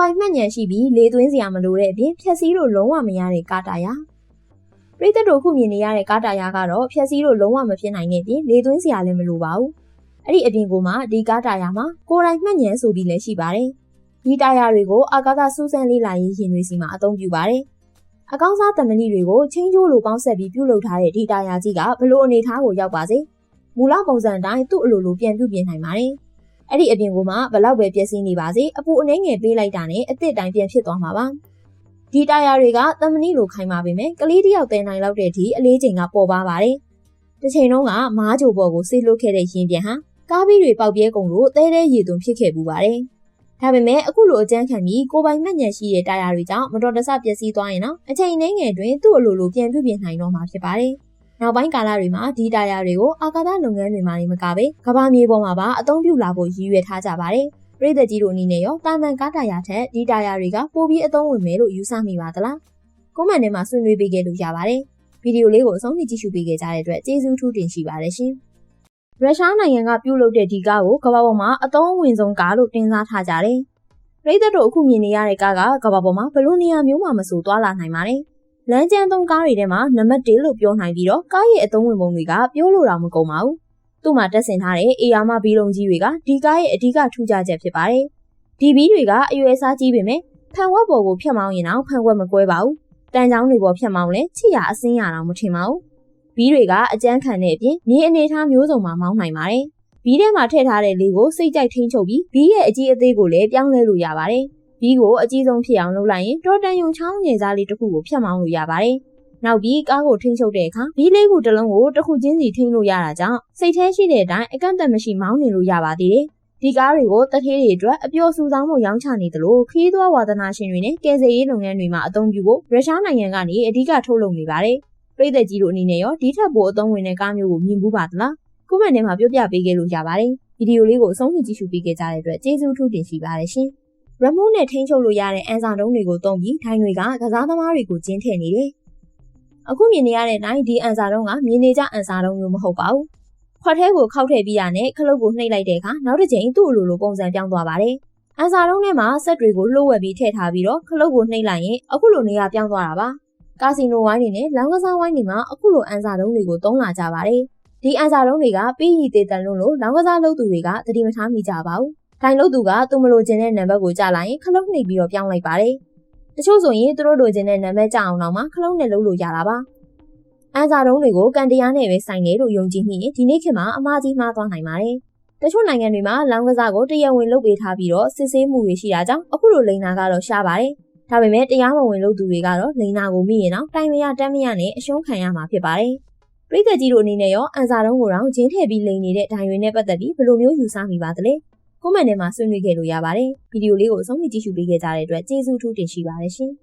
ပိုင်မှတ်ဉာဏ်ရှိပြီးလေသွင်းစရာမလိုတဲ့အပြင်ဖြက်စီးလို့လုံးဝမရတဲ့ကာတာယာပရိသတ်တို့ခုမြင်နေရတဲ့ကာတာယာကတော့ဖြက်စီးလို့လုံးဝမဖြစ်နိုင်တဲ့ပြင်လေသွင်းစရာလည်းမလိုပါဘူးအဲ့ဒီအပြင်ကိုမှဒီကာတာယာမှာကိုယ်တိုင်မှတ်ဉာဏ်ဆိုပြီးလည်းရှိပါတယ်ဒီတာယာတွေကိုအာကာသစူးစမ်းလေးလာရေးရင်တွေစီမှာအသုံးပြုပါတယ်အကောင်းစားတမဏိတွေကိုချင်းကျိုးလိုပေါင်းဆက်ပြီးပြုလုပ်ထားတဲ့ဒီတာယာကြီးကဘလို့အနေထားကိုရောက်ပါစေမူလပုံစံအတိုင်းသူ့အလိုလိုပြန်ပြုပြင်နိုင်ပါတယ် အဲ့ဒီအပြင်ကမှဘလောက်ပဲပျက်စီးနေပါစေအပူအနှဲငယ်ပေးလိုက်တာနဲ့အစ်စ်တိုင်းပြန်ဖြစ်သွားမှာပါဒီတာယာတွေကတမဏိလိုခိုင်းပါပေမဲ့ကလေးတယောက်တဲနိုင်လောက်တဲ့အထိအလေးချိန်ကပေါ်ပါပါတယ်တစ်ချိန်လုံးကမားကြိုပေါ်ကိုဆေးလွတ်ခဲ့တဲ့ရင်ပြန်ဟာကားပြီးတွေပေါက်ပြဲကုန်လို့တဲတဲရေသွန်းဖြစ်ခဲ့ပူပါတယ်ဒါပေမဲ့အခုလိုအကြမ်းခံပြီးကိုပိုင်မှတ်ဉာဏ်ရှိတဲ့တာယာတွေကြောင့်မတော်တဆပျက်စီးသွားရင်တော့အချိန်နှဲငယ်တွင်သူ့အလိုလိုပြန်ပြုပြင်နိုင်တော့မှာဖြစ်ပါတယ် နောက်ပိုင်းကာလတွေမှာဒီတာယာတွေကိုအာကာသလုပ်ငန်းတွေမှာနေမကပဲကမ္ဘာမြေပေါ်မှာပါအသုံးပြုလာဖို့ရည်ရွယ်ထားကြပါတယ်။ပြည်သက်ကြီးတို့အနေနဲ့ရောတာမန်ကားတာယာထက်ဒီတာယာတွေကပိုပြီးအသုံးဝင်မယ်လို့ယူဆမိပါသလား။ကွန်မန့်ထဲမှာဆွေးနွေးပေးခဲ့လို့ရပါတယ်။ဗီဒီယိုလေးကိုအဆုံးထိကြည့်ရှုပေးခဲ့ကြတဲ့အတွက်ကျေးဇူးထူးတင်ရှိပါတယ်ရှင်။ရုရှားနိုင်ငံကပြုလုပ်တဲ့ဒီကားကိုကမ္ဘာပေါ်မှာအသုံးဝင်ဆုံးကားလို့တင်စားထားကြတယ်။ပြည်သက်တို့အခုမြင်နေရတဲ့ကားကကမ္ဘာပေါ်မှာဘယ်လိုနေရာမျိုးမှမဆိုသွားလာနိုင်ပါတယ်။ လမ်းကျန်းသုံးကားတွေထဲမှာနံပါတ်1လို့ပြောနိုင်ပြီးတော့ကားရဲ့အသုံးဝင်ပုံတွေကပြောလို့တော့မကုန်ပါဘူး။သူ့မှာတက်ဆင်ထားတဲ့အေယာမဘီလုံးကြီးတွေကဒီကားရဲ့အဓိကထူးခြားချက်ဖြစ်ပါတယ်။ဒီဘီတွေကအရွယ်အစားကြီးပေမဲ့ဖန်ဝက်ပေါ်ကိုဖြတ်မောင်းရင်တော့ဖန်ဝက်မကွဲပါဘူး။တန်ချောင်းတွေပေါ်ဖြတ်မောင်းလဲချစ်ရအစင်းရတော့မထင်ပါဘူး။ဘီတွေကအကျန်းခံတဲ့အပြင်နေအနေထားမျိုးစုံမှာမောင်းနိုင်ပါတယ်။ဘီထဲမှာထည့်ထားတဲ့လေကိုစိတ်ကြိုက်ထိန်းချုပ်ပြီးဘီရဲ့အကြီးအသေးကိုလည်းပြောင်းလဲလို့ရပါတယ်။ ဘီးကိုအကြီးဆုံးဖြစ်အောင်လုပ်လိုက်ရင်တော်တန်ယုံချောင်းငယ်စားလေးတစ်ခုကိုဖြတ်မောင်းလို့ရပါတယ်။နောက်ပြီးကားကိုထိန်းချုပ်တဲ့အခါဘီးလေးခုတစ်လုံးကိုတစ်ခုချင်းစီထိန်းလို့ရတာကြောင့်စိတ်แท้ရှိတဲ့အတိုင်းအကန့်အသတ်မရှိမောင်းနေလို့ရပါသေးတယ်။ဒီကားတွေကိုတထေးတွေအတွက်အပျော်စူဆောင်းမှုရောင်းချနေသလိုခီးသွွားဝါသနာရှင်တွေနဲ့ကယ်ဆယ်ရေးလုပ်ငန်းတွေမှာအသုံးပြုဖို့ရုရှားနိုင်ငံကနေအဓိကထုတ်လုပ်နေပါတယ်။ပြည်သက်ကြီးတို့အနေနဲ့ရောဒီထက်ပိုအသုံးဝင်တဲ့ကားမျိုးကိုမြင်ဘူးပါသလား။ခုမှန်ထဲမှာပြောပြပေးခဲ့လို့ရပါတယ်။ဗီဒီယိုလေးကိုအဆုံးထိကြည့်ရှုပေးခဲ့ကြတဲ့အတွက်ကျေးဇူးထူးတင်ရှိပါတယ်ရှင်။ ရမိုးနဲ့ထိန်းချုပ်လို့ရတဲ့အန်စာတုံးတွေကိုတုံးပြီးဒိုင်းတွေကကစားသမားတွေကိုကျင်းထည့်နေတယ်။အခုမြင်နေရတဲ့တိုင်းဒီအန်စာတုံးကမြင်နေကြအန်စာတုံးမျိုးမဟုတ်ပါဘူး။ခွက်ထဲကိုခောက်ထည့်ပြီးရနဲ့ခလုတ်ကိုနှိပ်လိုက်တဲ့အခါနောက်တစ်ချိန်သူ့အလိုလိုပုံစံပြောင်းသွားပါတယ်။အန်စာတုံးထဲမှာဆက်တွေကိုလှုပ်ဝက်ပြီးထည့်ထားပြီးတော့ခလုတ်ကိုနှိပ်လိုက်ရင်အခုလိုနေရာပြောင်းသွားတာပါ။ကာစီနိုဝိုင်းတွေနဲ့လောင်းကစားဝိုင်းတွေမှာအခုလိုအန်စာတုံးတွေကိုသုံးလာကြပါတယ်။ဒီအန်စာတုံးတွေကပြီးရည်သေးတန်လို့လို့လောင်းကစားလုပ်သူတွေကသတိမထားမိကြပါဘူး။ ထိုင်လို့သူကသူမလိုချင်တဲ့နံပါတ်ကိုကြားလိုက်ရင်ခလုတ်နှိပ်ပြီးတော့ပြောင်းလိုက်ပါတယ်။တချို့ဆိုရင်သူတို့လိုချင်တဲ့နံပါတ်ကြားအောင်တော့မှခလုတ်နဲ့လုပ်လို့ရတာပါ။အန်စာတုံးတွေကိုကန်တရားနဲ့ပဲဆိုင်တယ်လို့ယုံကြည်မိရင်ဒီနေ့ခေတ်မှာအမှားကြီးမှားသွားနိုင်ပါတယ်။တချို့နိုင်ငံတွေမှာလောင်းကစားကိုတရားဝင်လုပ်ပေးထားပြီးတော့စစ်ဆေးမှုတွေရှိတာကြောင့်အခုလိုလိန်နာကတော့ရှားပါတယ်။ဒါပေမဲ့တရားမဝင်လုပ်သူတွေကတော့လိန်နာကိုမိရင်တော့တိုင်မရတမ်းမရနဲ့အရှုံးခံရမှာဖြစ်ပါတယ်။ပြည်သက်ကြီးတို့အနေနဲ့ရောအန်စာတုံးကိုတော့ဂျင်းထည့်ပြီးလိန်နေတဲ့ဒိုင်တွေနဲ့ပတ်သက်ပြီးဘယ်လိုမျိုးယူဆမိပါသလဲ။ ကွန်မန့်ထဲမှာဆွေးနွေးခဲ့လို့ရပါတယ်။ဗီဒီယိုလေးကိုအဆုံးထိကြည့်ရှုပေးခဲ့ကြတဲ့အတွက်ကျေးဇူးထူးတင်ရှိပါတယ်ရှင်။